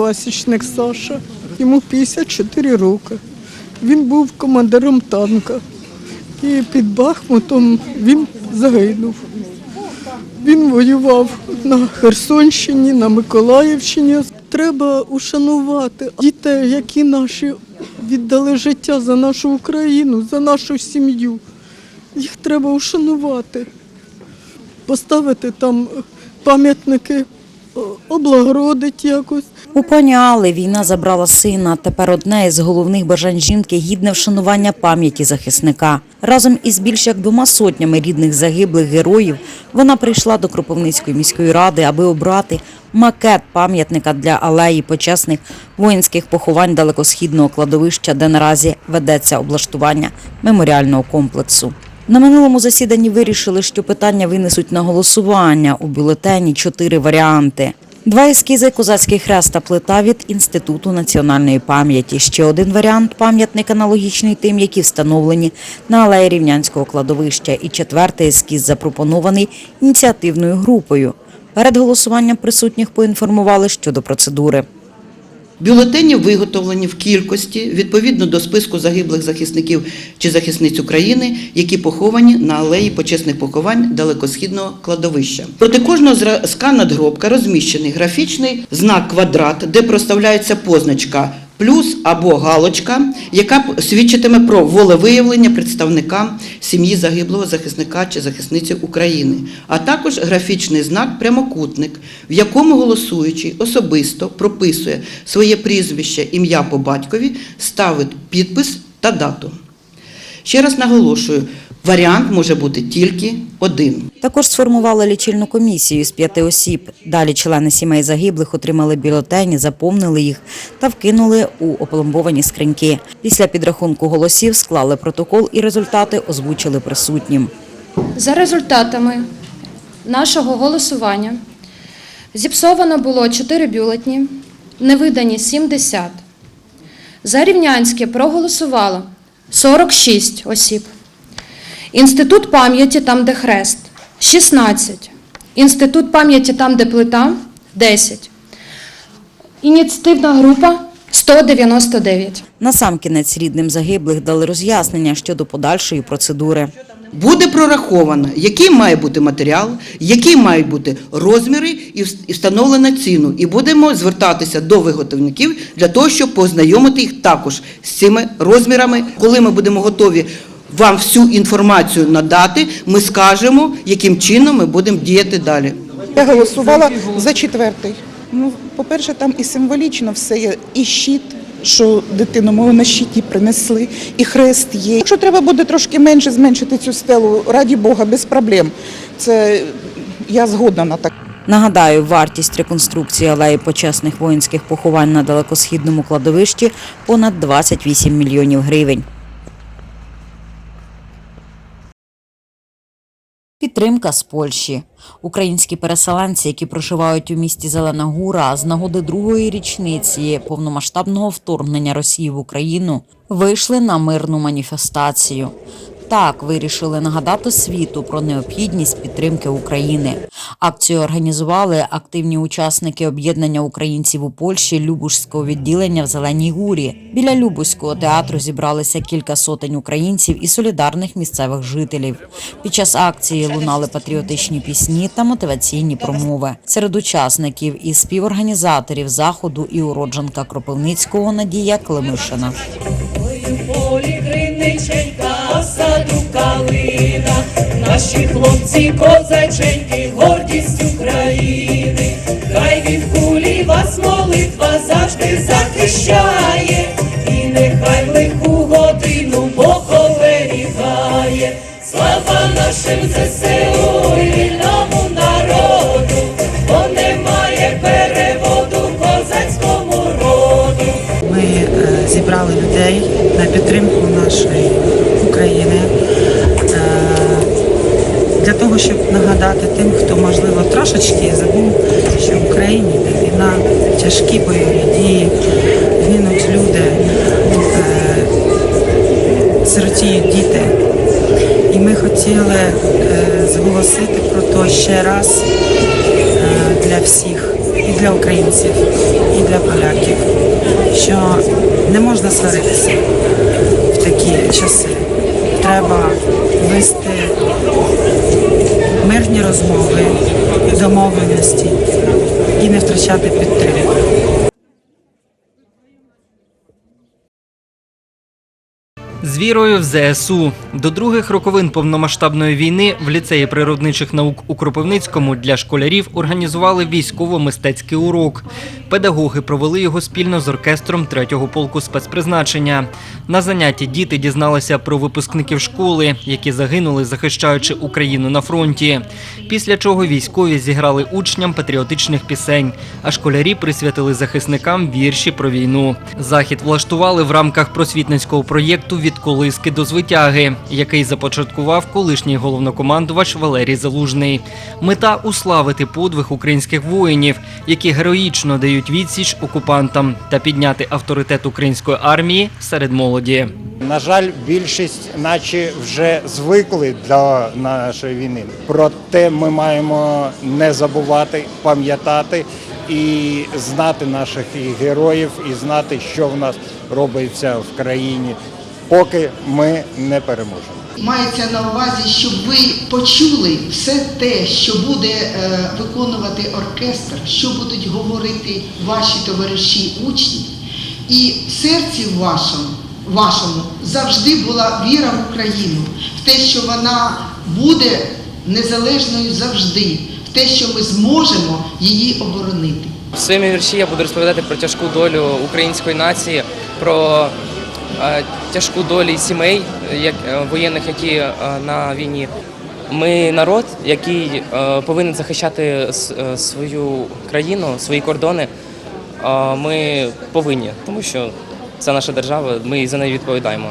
Пасічник Саша, йому 54 роки. Він був командиром танка. І під Бахмутом він загинув. Він воював на Херсонщині, на Миколаївщині. Треба ушанувати дітей, які наші віддали життя за нашу Україну, за нашу сім'ю. Їх треба ушанувати, поставити там пам'ятники, о- облагородити якось. У пані Алли війна забрала сина. Тепер одне із головних бажань жінки гідне вшанування пам'яті захисника. Разом із більш як двома сотнями рідних загиблих героїв вона прийшла до Кропивницької міської ради, аби обрати макет пам'ятника для алеї почесних воїнських поховань далекосхідного кладовища, де наразі ведеться облаштування меморіального комплексу. На минулому засіданні вирішили, що питання винесуть на голосування у бюлетені чотири варіанти. Два ескізи козацький хрест та плита від Інституту національної пам'яті. Ще один варіант пам'ятник аналогічний тим, які встановлені на алеї Рівнянського кладовища. І четвертий ескіз запропонований ініціативною групою. Перед голосуванням присутніх поінформували щодо процедури. Бюлетені виготовлені в кількості відповідно до списку загиблих захисників чи захисниць України, які поховані на алеї почесних поховань далекосхідного кладовища. Проти кожного зразка надгробка розміщений графічний знак квадрат, де проставляється позначка плюс або галочка, яка свідчитиме про волевиявлення представника сім'ї загиблого захисника чи захисниці України, а також графічний знак прямокутник, в якому голосуючий особисто прописує своє прізвище, ім'я по батькові, ставить підпис та дату. Ще раз наголошую, варіант може бути тільки один. Також сформували лічильну комісію з п'яти осіб. Далі члени сімей загиблих отримали бюлетені, заповнили їх та вкинули у опломбовані скриньки. Після підрахунку голосів склали протокол і результати озвучили присутнім. За результатами нашого голосування зіпсовано було 4 бюлетні, невидані 70. За Рівнянське проголосувало 46 осіб. Інститут пам'яті там, де хрест 16. Інститут пам'яті там, де плита 10. Ініціативна група 199. Насамкінець рідним загиблих дали роз'яснення щодо подальшої процедури. Буде прораховано, який має бути матеріал, які мають бути розміри і і встановлена ціну. І будемо звертатися до виготовників для того, щоб познайомити їх також з цими розмірами. Коли ми будемо готові вам всю інформацію надати, ми скажемо, яким чином ми будемо діяти далі. Я голосувала за четвертий. Ну, по-перше, там і символічно все є, і щит, що дитину мою на щиті принесли, і хрест є. Якщо треба буде трошки менше зменшити цю стелу, раді Бога, без проблем. Це я згодна на так. Нагадаю, вартість реконструкції алеї почесних воїнських поховань на далекосхідному кладовищі понад 28 мільйонів гривень. Підтримка з Польщі. Українські переселенці, які проживають у місті Зелена Гура, з нагоди другої річниці повномасштабного вторгнення Росії в Україну вийшли на мирну маніфестацію. Так вирішили нагадати світу про необхідність підтримки України. Акцію організували активні учасники об'єднання українців у Польщі Любушського відділення в Зеленій Гурі. Біля Любузького театру зібралися кілька сотень українців і солідарних місцевих жителів. Під час акції лунали патріотичні пісні та мотиваційні промови. Серед учасників і співорганізаторів заходу і уродженка Кропивницького Надія Климишина. Саду калина, наші хлопці козаченьки, гордість України, хай від кулі вас молитва завжди захищає, хто можливо трошечки забув, що в Україні йде війна, тяжкі бойові дії, гинуть люди, е, сиротіють діти. І ми хотіли е, зголосити про то ще раз е, для всіх і для українців, і для поляків, що не можна сваритися в такі часи. Треба вести мирні розмови, домовленості і не втрачати підтримку. З вірою в ЗСУ до других роковин повномасштабної війни в ліцеї природничих наук у Кропивницькому для школярів організували військово-мистецький урок. Педагоги провели його спільно з оркестром 3-го полку спецпризначення. На занятті діти дізналися про випускників школи, які загинули, захищаючи Україну на фронті. Після чого військові зіграли учням патріотичних пісень, а школярі присвятили захисникам вірші про війну. Захід влаштували в рамках просвітницького проєкту від колиски до звитяги, який започаткував колишній головнокомандувач Валерій Залужний. Мета уславити подвиг українських воїнів, які героїчно дають відсіч окупантам, та підняти авторитет української армії серед молоді. На жаль, більшість, наче вже звикли до нашої війни. Проте ми маємо не забувати, пам'ятати і знати наших героїв, і знати, що в нас робиться в країні, поки ми не переможемо. Мається на увазі, щоб ви почули все те, що буде е, виконувати оркестр, що будуть говорити ваші товариші учні, і в серці вашому, вашому завжди була віра в Україну, в те, що вона буде незалежною завжди, в те, що ми зможемо її оборонити. В своєму вірші я буду розповідати про тяжку долю української нації, про тяжку долю сімей е, воєнних, які е, на війні. Ми народ, який е, повинен захищати е, свою країну, свої кордони. Е, ми повинні, тому що це наша держава, ми за неї відповідаємо.